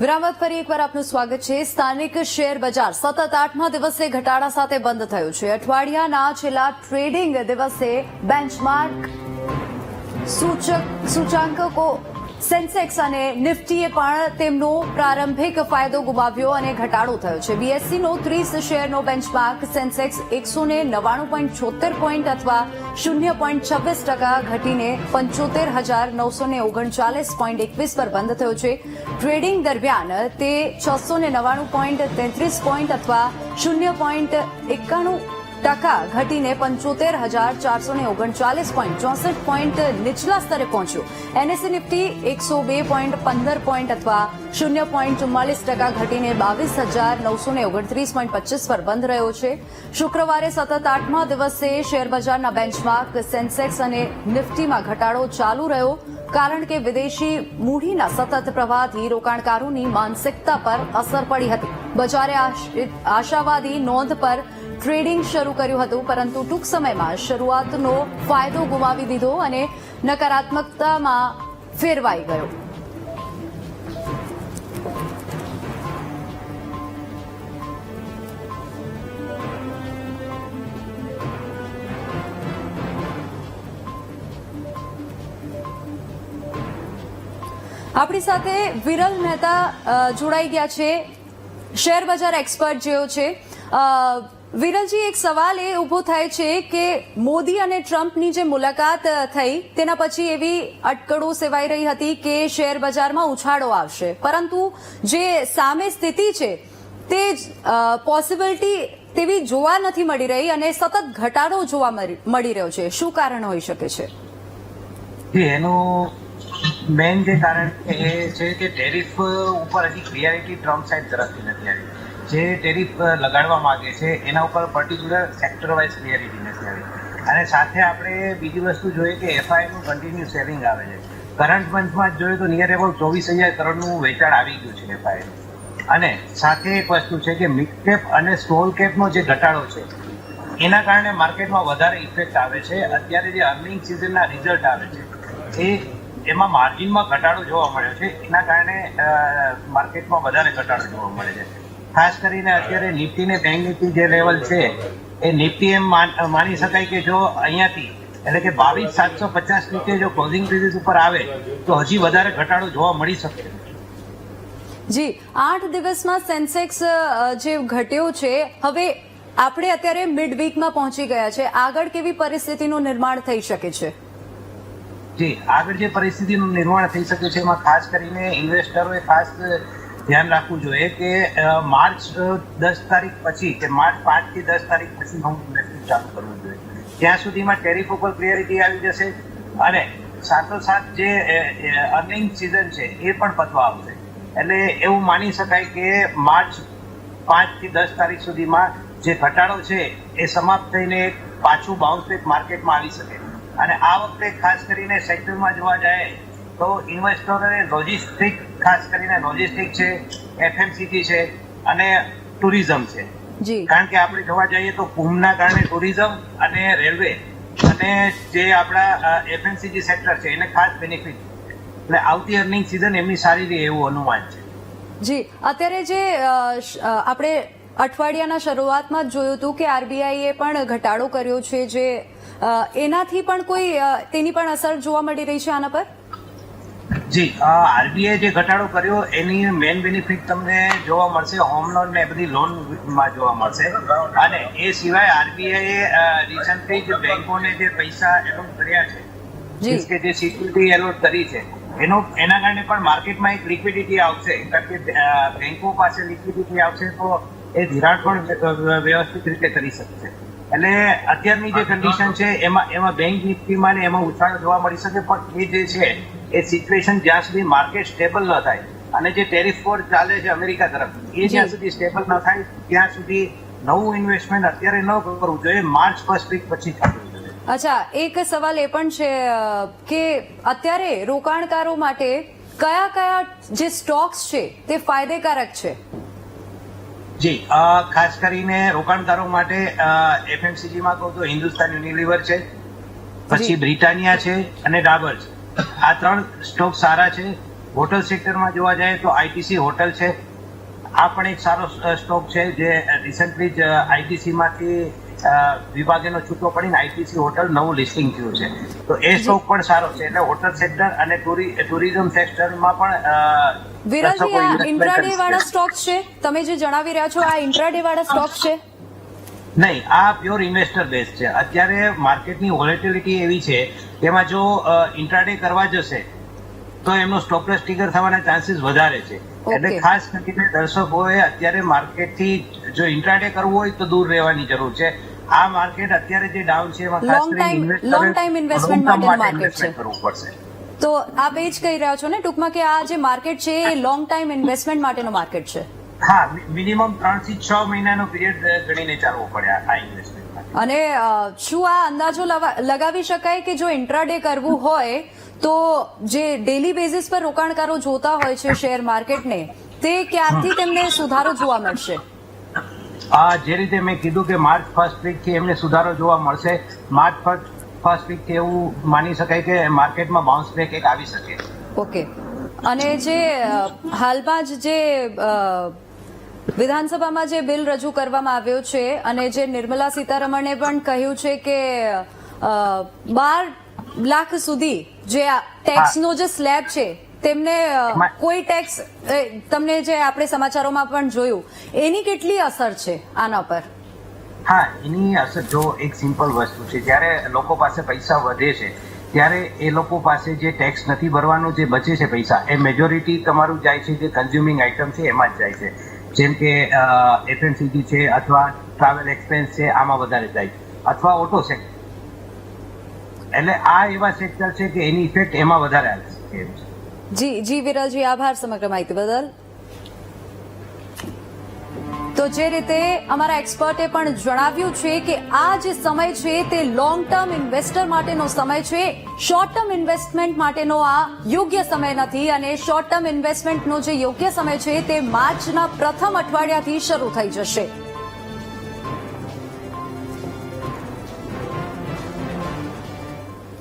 વિરામ બાદ ફરી એકવાર આપનું સ્વાગત છે. સ્થાનિક શેર બજાર સતત આઠમા દિવસે ઘટાડા સાથે બંધ થયું છે. અઠવાડિયાના છેલ્લા ટ્રેડિંગ દિવસે બેન્ચમાર્ક સૂચક સૂચાંકો સેન્સેક્સ અને નિફ્ટીએ પણ તેમનો પ્રારંભિક ફાયદો ગુમાવ્યો અને ઘટાડો થયો છે. બીએસસીનો ત્રીસ શેરનો બેન્ચમાર્ક સેન્સેક્સ એકસો ને નવ્વાણું પોઈન્ટ છોતેર પોઈન્ટ અથવા શૂન્ય પોઈન્ટ છવ્વીસ ટકા ઘટીને પંચોતેર હજાર નવસો ને ઓગણચાલીસ પોઈન્ટ એકવીસ પર બંધ થયો છે. ટ્રેડિંગ દરમિયાન તે છસો ને નવ્વાણું પોઈન્ટ તેત્રીસ પોઈન્ટ અથવા શૂન્ય પોઈન્ટ એકાણું ટકા ઘટીને પંચોતેર હજાર ચારસો ને ઓગણચાલીસ પોઈન્ટ ચોસઠ પોઈન્ટ નીચલા સ્તરે પહોંચ્યું. એનએસસી નિફ્ટી એકસો બે પોઈન્ટ પંદર પોઈન્ટ અથવા શૂન્ય પોઈન્ટ ચુમ્માલીસ ટકા ઘટીને બાવીસ હજાર નવસો ને ઓગણત્રીસ પોઈન્ટ પચીસ પર બંધ રહ્યો છે. શુક્રવારે સતત આઠમા દિવસે શેરબજારના બેન્ચમાર્ક સેન્સેક્સ અને નિફ્ટીમાં ઘટાડો ચાલુ રહ્યો, કારણ કે વિદેશી મૂડીના સતત પ્રવાહથી રોકાણકારોની માનસિકતા પર અસર પડી હતી. બજારે આશ- આશાવાદી નોંધ પર ટ્રેડિંગ શરૂ કર્યું હતું, પરંતુ ટૂંક સમયમાં શરૂઆતનો ફાયદો ગુમાવી દીધો અને નકારાત્મકતામાં ફેરવાઈ ગયો. આપણી સાથે વિરલ મહેતા જોડાઈ ગયા છે. શેર બજાર એક્સપર્ટ જેઓ છે. વિરલજી, એક સવાલ એ ઊભો થાય છે કે મોદી અને ટ્રમ્પની જે મુલાકાત થઈ, તેના પછી એવી અટકળો સેવાઈ રહી હતી કે શેર બજારમાં ઉછાળો આવશે. પરંતુ જે સામે સ્થિતિ છે, તે પોસિબિલિટી તેવી જોવા નથી મળી રહી અને સતત ઘટાડો જોવા મળી રહ્યો છે. શું કારણ હોઈ શકે છે? એનું મેઇન જે કારણ એ છે કે ટેરિફ ઉપર હજી ક્લિયરિટી ટ્રમ્પ સાઈડ તરફથી નથી આવી. જે ટેરિફ લગાડવા માંગે છે, એના ઉપર પર્ટિક્યુલર સેક્ટર વાઇઝ ક્લિયરિટી નથી આવી. અને સાથે આપણે બીજી વસ્તુ જોઈએ કે એફઆઈનું કન્ટિન્યુ સેલિંગ આવે છે. કરંટ મંથમાં જ જોઈએ તો નિયર અબાઉટ ચોવીસ હજાર કરોડનું વેચાણ આવી ગયું છે એફઆઈનું અને સાથે એક વસ્તુ છે કે મિડ કેપ અને સ્મોલ કેપનો જે ઘટાડો છે, એના કારણે માર્કેટમાં વધારે ઇફેક્ટ આવે છે. અત્યારે જે અર્નિંગ સિઝનના રિઝલ્ટ આવે છે, એ એમાં માર્જિનમાં ઘટાડો જોવા મળ્યો છે. એના કારણે માર્કેટમાં વધારે ઘટાડો જોવા મળે છે. ખાસ કરીને અત્યારે નિફ્ટી ને બેંક નિફ્ટી જે લેવલ છે એ નિફ્ટી એમ માની શકાય કે જો અહીંયાથી એટલે કે બાવીસ સાતસો પચાસ નીચે જો ક્લોઝિંગ પ્રિઝિસ ઉપર આવે તો હજી વધારે ઘટાડો જોવા મળી શકે. જી આઠ દિવસમાં સેન્સેક્સ જે ઘટ્યો છે હવે આપણે અત્યારે મિડ વીકમાં પહોંચી ગયા છે. આગળ કેવી પરિસ્થિતિનું નિર્માણ થઈ શકે છે? જી આગળ જે પરિસ્થિતિનું નિર્માણ થઈ શકે છે એમાં ખાસ કરીને ઇન્વેસ્ટરોએ ખાસ ધ્યાન રાખવું જોઈએ કે માર્ચ દસ તારીખ પછી કે માર્ચ પાંચથી દસ તારીખ પછી હું ઇન્વેસ્ટમેન્ટ ચાલુ કરવું જોઈએ. ત્યાં સુધીમાં ટેરિફ ઉપર ક્લિયરિટી આવી જશે અને સાથોસાથ જે અર્નિંગ સિઝન છે એ પણ પતવા આવશે. એટલે એવું માની શકાય કે માર્ચ પાંચથી દસ તારીખ સુધીમાં જે ઘટાડો છે એ સમાપ્ત થઈને પાછું બાઉન્સ બેક માર્કેટમાં આવી શકે. અને આ વખતે ખાસ કરીને સેક્ટરમાં જોવા જાય તો ઇન્વેસ્ટરોને લોજિસ્ટિક ખાસ કરીને લોજિસ્ટિક છે એફએમસીજી છે અને ટુરિઝમ છે. કારણ કે આપણે જોવા જઈએ તો કુંભના કારણે ટુરિઝમ અને રેલવે અને જે આપણા એફએમસીજી સેક્ટર છે એને ખાસ બેનિફિટ એટલે આવતી અર્નિંગ સિઝન એમની સારી રહે એવું અનુમાન છે. જી. અત્યારે જે આપણે અઠવાડિયાના શરૂઆતમાં જ જોયું હતું કે આરબીઆઈએ પણ ઘટાડો કર્યો છે જે એનાથી પણ કોઈ તેની પણ અસર જોવા મળી રહી છે આના પર? જી આરબીઆઈ જે ઘટાડો કર્યો એની મેઇન બેનિફિટ તમને જોવા મળશે હોમ લોન ને એ બધી લોનમાં જોવા મળશે. અને એ સિવાય આરબીઆઈએ રિસન્ટલી જે બેંકોને જે પૈસા એલોટ કર્યા છે કે જે સિક્યુરિટી એલોટ કરી છે એનો એના કારણે પણ માર્કેટમાં એક લિક્વિડિટી આવશે. કારણ કે બેંકો પાસે લિક્વિડિટી આવશે તો એ ધિરાણ પણ વ્યવસ્થિત રીતે કરી શકશે. એટલે અત્યારની જે કન્ડિશન છે એમાં એમાં બેંક નિફ્ટીમાં ને એમાં ઉછાળો જોવા મળી શકે પણ એ જે છે એ સિચ્યુએશન જ્યાં સુધી માર્કેટ સ્ટેબલ ન થાય અને જે ટેરિફ વોર ચાલે છે અમેરિકા તરફ એ જ્યાં સુધી સ્ટેબલ ન થાય ત્યાં સુધી નવું ઇન્વેસ્ટમેન્ટ અત્યારે ન કરવું જોઈએ માર્ચ ફર્સ્ટ વીક પછી થવું જોઈએ. અચ્છા એક સવાલ એ પણ છે કે અત્યારે રોકાણકારો માટે કયા કયા જે સ્ટોક્સ છે તે ફાયદેકારક છે? જી ખાસ કરીને રોકાણકારો માટે એફએમસીજીમાં કહું તો હિન્દુસ્તાન યુનિલિવર છે પછી બ્રિટાનિયા છે અને ડાબર છે. આ ત્રણ સ્ટોક સારા છે. હોટલ સેક્ટરમાં જોવા જાય તો આઈટીસી હોટલ છે. આ પણ એક સારો સ્ટોક છે જે રિસન્ટલી જ આઈટીસીમાંથી વિભાગેનો છૂટો પડીને આઈટીસી હોટલ નવું લિસ્ટિંગ થયું છે. તો એ સ્ટોક પણ સારો છે. એટલે હોટલ સેક્ટર અને ટુરિઝમ સેક્ટરમાં પણ વિરલજી ઇન્ટ્રાડે વાળા સ્ટોક છે? તમે જે જણાવી રહ્યા છો આ ઇન્ટ્રાડે વાળા સ્ટોક છે? નહીં આ પ્યોર ઇન્વેસ્ટર બેઝ છે. અત્યારે માર્કેટની વોલેટિલિટી એવી છે એમાં જો ઇન્ટ્રાડે કરવા જશે તો એમનો સ્ટોપલેસ ટ્રિગર થવાના ચાન્સીસ વધારે છે. એટલે ખાસ કરીને દર્શકોએ અત્યારે માર્કેટથી જો ઇન્ટ્રાડે કરવું હોય તો દૂર રહેવાની જરૂર છે. આ માર્કેટ અત્યારે જે ડાઉન છે એમાં ખાસ કરીને લોંગ ટાઈમ માટે છે. કરવું પડશે. તો આપ એ જ કહી રહ્યા છો ને ટૂંકમાં કે આ જે માર્કેટ છે એ લોંગ ટાઈમ ઇન્વેસ્ટમેન્ટ માટેનો માર્કેટ છે. હા મિનિમમ ત્રણથી છ મહિનાનો પીરિયડ ગણીને ચાલવો પડે આ ઇન્વેસ્ટમેન્ટ અને શું આ અંદાજો લગાવી શકાય કે જો ઇન્ટ્રાડે કરવું હોય તો જે ડેલી બેઝિસ પર રોકાણકારો જોતા હોય છે શેર માર્કેટને તે ક્યારથી તેમને સુધારો જોવા મળશે? આ જે રીતે મેં કીધું કે માર્ચ ફર્સ્ટ વીકથી એમને સુધારો જોવા મળશે માર્ચ ફર્સ્ટ વીકથી એવું માની શકાય કે માર્કેટમાં બાઉન્સ બેક એક આવી શકે. ઓકે. અને જે હાલમાં જ જે વિધાનસભામાં જે બિલ રજૂ કરવામાં આવ્યો છે અને જે નિર્મલા સીતારમણે પણ કહ્યું છે કે બાર લાખ સુધી જે ટેક્સનો જે સ્લેબ છે તેમને કોઈ ટેક્સ તમને જે આપણે સમાચારોમાં પણ જોયું એની કેટલી અસર છે આના પર? હા એની અસર જો એક સિમ્પલ વસ્તુ છે જ્યારે લોકો પાસે પૈસા વધે છે ત્યારે એ લોકો પાસે જે ટેક્સ નથી ભરવાનો જે બચે છે પૈસા એ મેજોરિટી તમારું જાય છે જે કન્ઝ્યુમિંગ આઇટમ છે એમાં જ જાય છે. જેમ કે એફએમસીજી છે અથવા ટ્રાવેલ એક્સપેન્સ છે, આમાં વધારે જાય અથવા ઓટો સેક્ટર એટલે આ એવા સેક્ટર છે કે એની ઇફેક્ટ એમાં વધારે આવી છે. જી જી વિરલજી, આભાર સમગ્ર માહિતી બદલ. તો જે રીતે અમારા એક્સપર્ટે પણ જણાવ્યું છે કે આ જે સમય છે તે લોંગ ટર્મ ઇન્વેસ્ટર માટેનો સમય છે. શોર્ટ ટર્મ ઇન્વેસ્ટમેન્ટ માટેનો આ યોગ્ય સમય નથી અને શોર્ટ ટર્મ ઇન્વેસ્ટમેન્ટનો જે યોગ્ય સમય છે તે માર્ચના પ્રથમ અઠવાડિયાથી શરૂ થઈ જશે.